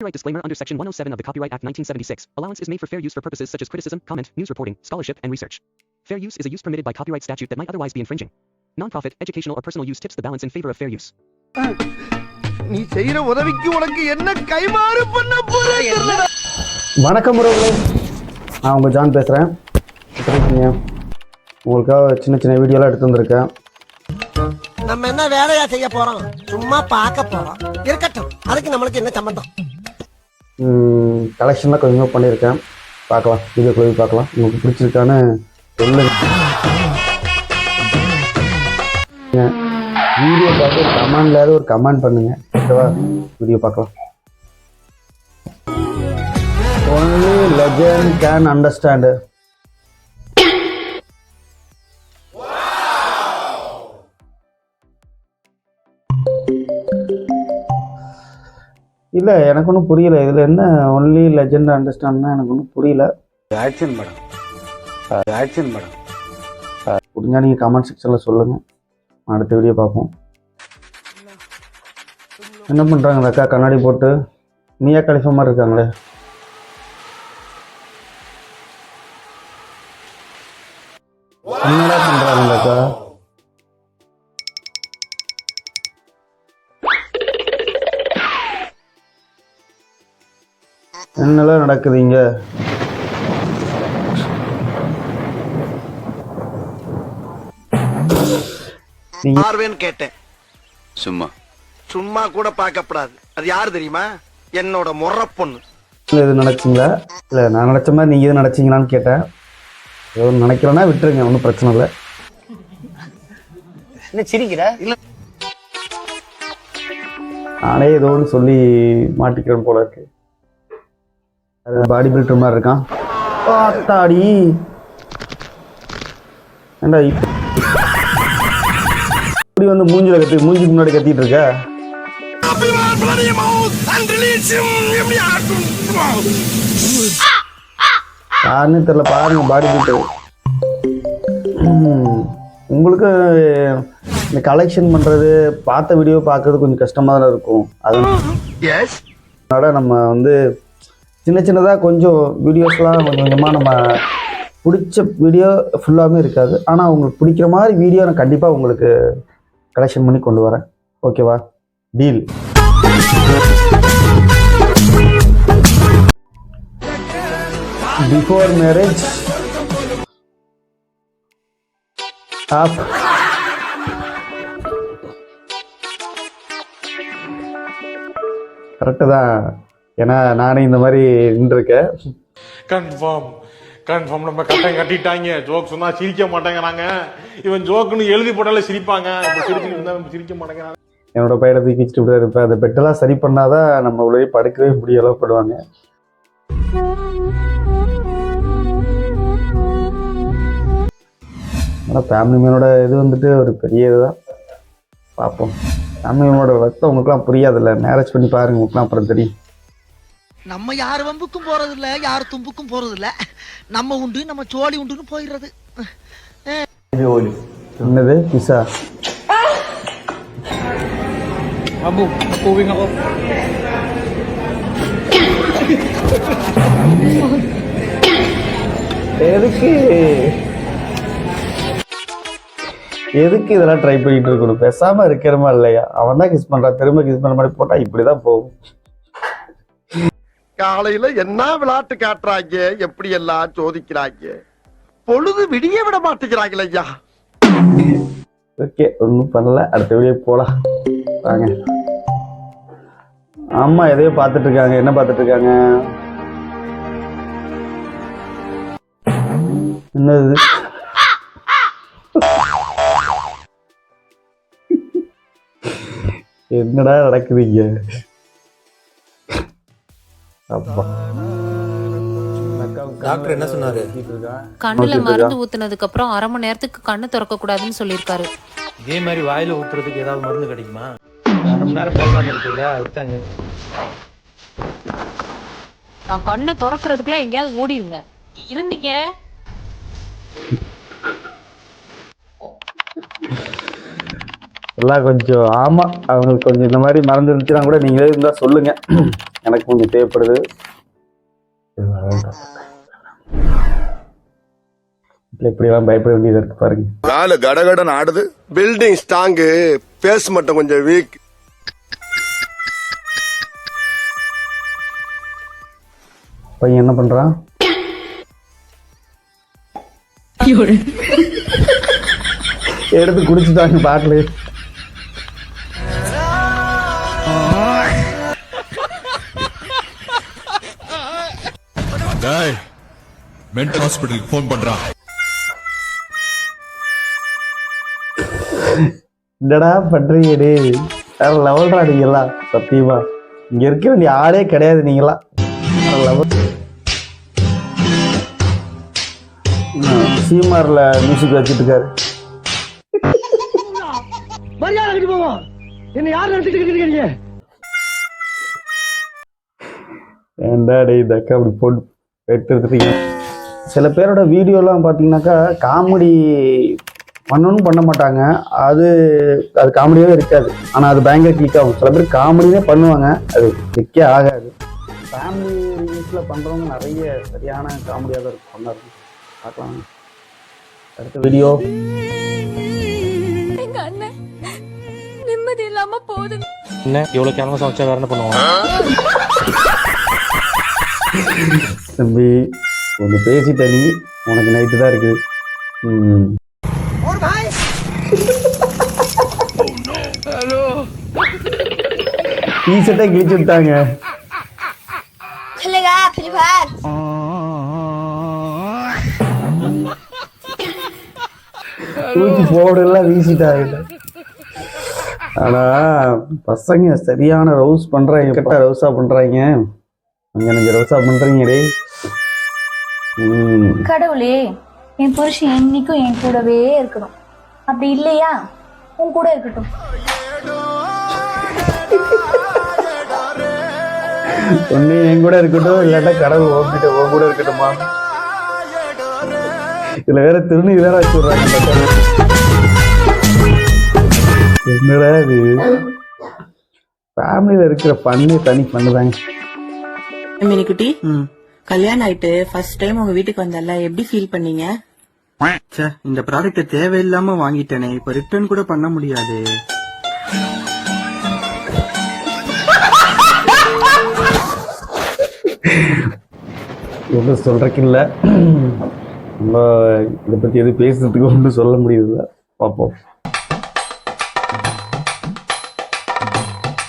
Copyright disclaimer under Section 107 of the Copyright Act 1976. Allowance is made for fair use for purposes such as criticism, comment, news reporting, scholarship, and research. Fair use is a use permitted by copyright statute that might otherwise be infringing. Nonprofit, educational, or personal use tips the balance in favor of fair use. நீ செய்யற உதவிக்கு உனக்கு என்ன கைமாறு பண்ண போற வணக்கம் உறவுகளே நான் உங்கள் ஜான் பேசுகிறேன் எப்படி இருக்கீங்க உங்களுக்காக சின்ன சின்ன வீடியோலாம் எடுத்து வந்திருக்கேன் நம்ம என்ன வேலையா செய்ய போறோம் சும்மா பார்க்க போறோம் இருக்கட்டும் அதுக்கு நம்மளுக்கு என்ன சம்பந்தம் கலெக்ஷன்லாம் கொஞ்சமாக பண்ணியிருக்கேன். பார்க்கலாம். வீடியோ போய் பார்க்கலாம். உங்களுக்கு பிடிச்சிருக்கான்னு சொல்லுங்க. வீடியோ பார்த்து கமெண்ட்ல ஒரு கமெண்ட் பண்ணுங்க. ஓகேவா? வீடியோ பார்க்கலாம். ஒன்லி லெஜண்ட் கேன் அண்டர்ஸ்டாண்டு இல்லை எனக்கு ஒன்றும் புரியல. இதில் என்ன ஒன்லி லெஜண்ட் அண்டர்ஸ்டாண்ட்னா எனக்கு ஒன்றும் புரியல ஆக்ஷன் மேடம் ஆக்ஷன் மேடம் புரிஞ்சா நீங்கள் கமெண்ட் செக்ஷனில் சொல்லுங்கள் அடுத்த வீடியோ பார்ப்போம். என்ன பண்ணுறாங்க அந்த அக்கா? கண்ணாடி போட்டு நீயா கலிஃபா மாதிரி இருக்காங்களே? என்னடா பண்ணுறாங்க அந்த அக்கா? என்னெல்லாம் நடக்குதுங்க? பார்வேன்னு கேட்டேன். சும்மா. சும்மா கூட பார்க்கப்படாது. அது யாரு தெரியுமா? என்னோட முறை பொண்ணு இல்லை இது நினச்சிங்களா? இல்லை நான் நினச்ச மாதிரி நீங்கள் இது நினச்சிங்களான்னு கேட்டேன். ஏதோ நினைக்கிறேன்னா விட்டுருங்க ஒன்றும் பிரச்சனை இல்லை. என்ன சிரிக்கிற? நானே ஏதோ ஒன்று சொல்லி மாட்டிக்கிறேன் போல இருக்கு. பாடி பில்டர் மாதிரி இருக்கான். பார்த்தாடி. ஏண்டா இப்ப- இப்படி வந்து மூஞ்சில கத்தி மூஞ்சிக்கு முன்னாடி கத்திட்டு இருக்க? யாருன்னு தெரியல பாருங்க பாடி பில்டர் உங்களுக்கு இந்த கலெக்ஷன் பண்ணுறது பார்த்த வீடியோ பார்க்கறது கொஞ்சம் கஷ்டமாக தான் இருக்கும். அது அதனால நம்ம வந்து சின்ன சின்னதாக கொஞ்சம் வீடியோஸ்லாம் கொஞ்சம் கொஞ்சமாக நம்ம பிடிச்ச வீடியோ ஃபுல்லாகவே இருக்காது. ஆனால் உங்களுக்கு பிடிக்கிற மாதிரி வீடியோ நான் கண்டிப்பாக உங்களுக்கு கலெக்ஷன் பண்ணி கொண்டு வரேன். ஓகேவா deal before marriage off correct தான். ஏன்னா நானே இந்த மாதிரி நின்றுருக்கேன். கன்ஃபார்ம் கன்ஃபார்ம் நம்ம கட்டம் கட்டிட்டாங்க. ஜோக் சொன்னா சிரிக்க மாட்டேங்கிறாங்க. இவன் ஜோக்குன்னு எழுதி போட்டாலே சிரிப்பாங்க. சிரிக்க மாட்டேங்கிறாங்க. என்னோட பையனை தூக்கி வச்சுட்டு இப்படி இருப்பேன் அந்த பெட்டெல்லாம் சரி பண்ணாதான் நம்ம உள்ளே படுக்கவே முடிய அளவு படுவாங்க. ஆனால் ஃபேமிலி மேனோட இது வந்துட்டு ஒரு பெரிய இதுதான். பார்ப்போம் ஃபேமிலி மேனோட ரத்தம் உங்களுக்குலாம் புரியாதுல்ல. மேரேஜ் பண்ணி பாருங்க உங்களுக்குலாம் அப்புறம் தெரியும். நம்ம யார் வம்புக்கும் போறது இல்ல யார் தும்புக்கும் போறது இல்ல நம்ம உண்டு நம்ம சோழி உண்டுன்னு போயிடுறது. என்னது? பிசா. Abu, nakuwing ako. எதுக்கு? எதுக்கு இதெல்லாம் ட்ரை பண்ணிட்டு இருக்கணும்? பேசாம இருக்கிறமா இல்லையா? அவன் தான் கிஸ் பண்றான் திரும்ப கிஸ் பண்ண மாதிரி போட்டா இப்படிதான் போகும். காலையில என்ன விளையாட்டு காட்டுறாங்க? எப்படி எல்லாம் சோதிக்கிறாங்க? பொழுது விடிய விட மாட்டேங்கிறாங்களே ஐயா. ஓகே ஒன்றும் பண்ணல. அடுத்த வீடியோ போலாம். வாங்க. ஆமா எதையோ பார்த்துட்டு இருக்காங்க என்ன பார்த்துட்டு இருக்காங்க என்னது? என்னடா நடக்குதுங்க அப்பா. டாக்டர் என்ன சொன்னாரு? கண்ணுல மருந்து ஊத்துனதுக்கு அப்புறம் அரை மணி நேரத்துக்கு கண்ணு திறக்க கூடாதுன்னு சொல்லியிருக்காரு. இதே மாதிரி வாயில ஊத்துறதுக்கு ஏதாவது மருந்து கிடைக்குமா? அரை மணி நேரம் பேசாம இருக்குல்ல அதுதாங்க நான் கண்ணை திறக்கிறதுக்குள்ள எங்கேயாவது ஓடிடுங்க இருந்தீங்க? எல்லாம் கொஞ்சம் ஆமாம் அவங்களுக்கு கொஞ்சம் இந்த மாதிரி மறந்து இருந்துச்சுன்னா கூட நீங்களே இருந்தால் சொல்லுங்கள் எனக்கு கொஞ்சம் தேவைப்படுது. இப்படியெல்லாம் பயப்பட வேண்டியது இருக்கு பாருங்க. காலு கடகடன் ஆடுது. பில்டிங் ஸ்ட்ராங்கு பேஸ் மட்டும் கொஞ்சம் வீக் பையன் என்ன பண்றான்? எடுத்து குடிச்சுட்டாங்க பாட்டில். மென்டல் ஹாஸ்பிட்டலுக்கு ஃபோன் பண்றான் என்னடா பண்றீங்க டேய்? வேற லெவல்டா நீங்களாம் சத்தியமா. இங்க இருக்க வேண்டிய ஆளே கிடையாது நீங்களாம் சீமார்ல மியூசிக் வச்சுட்டு இருக்காரு. மரியாதை கட்டி போவோம் என்ன யார் நடத்திட்டு இருக்கீங்க ஏன்டா டேய் இந்த அக்கா அப்படி போட்டு எடுத்துருக்கீங்க சில பேரோட வீடியோலாம் பார்த்தீங்கன்னாக்கா காமெடி பண்ணணும் பண்ண மாட்டாங்க. அது அது காமெடியாகவே இருக்காது. ஆனால் அது பயங்கர கிளிக் ஆகும். சில பேர் காமெடியே பண்ணுவாங்க. அது கிளிக்கே ஆகாது. ஃபேமிலி ரிவ்யூஸில் பண்ணுறவங்க நிறைய சரியான காமெடியாக தான் இருக்கும் பண்ணா இருக்கும் பார்க்கலாம் அடுத்த வீடியோ நிம்மதி இல்லாம போகுது. என்ன இவ்வளவு கேமரா சமைச்சா வேற என்ன பண்ணுவாங்க? தம்பி ஒன்று பேசி நீ. உனக்கு நைட்டு தான் இருக்கு. ஹலோ டீஷர்ட்டை கிழிச்சு விட்டாங்க. தூக்கி போர்டெல்லாம் வீசிட்டாங்க ஆனா பசங்க சரியான ரவுஸ் பண்றாங்க கரெக்டாக ரவுஸாக பண்றாங்க. அங்க எனக்கு ரவுஸா பண்றீங்க டேய் ம். கடவுளே என் புருஷன் என்னைக்கும் என் கூடவே இருக்கணும். அப்படி இல்லையா? உன் கூட இருக்கட்டும். ஒண்ணு என் கூட இருக்கட்டும் இல்லாட்டா கடவுள் ஓங்கிட்ட உன் கூட இருக்கட்டுமா இதுல வேற திருநீர் வேற வச்சு விடுறாங்க இந்த கடவுள். என்னடா இது? ஃபேமிலியில இருக்கிற பண்ணு தனி பண்ணுதாங்க மினிக்குட்டி. கல்யாணம் ஆயிட்டு ஃபர்ஸ்ட் டைம் உங்க வீட்டுக்கு வந்தல எப்படி ஃபீல் பண்ணீங்க? இந்த ப்ராடக்ட் தேவையில்லாம வாங்கிட்டேனே. இப்ப ரிட்டர்ன் கூட பண்ண முடியாது. ஒன்றும் சொல்றதுக்கு இல்லை நம்ம இதை பற்றி எதுவும் பேசுறதுக்கு ஒன்றும் சொல்ல முடியல பார்ப்போம்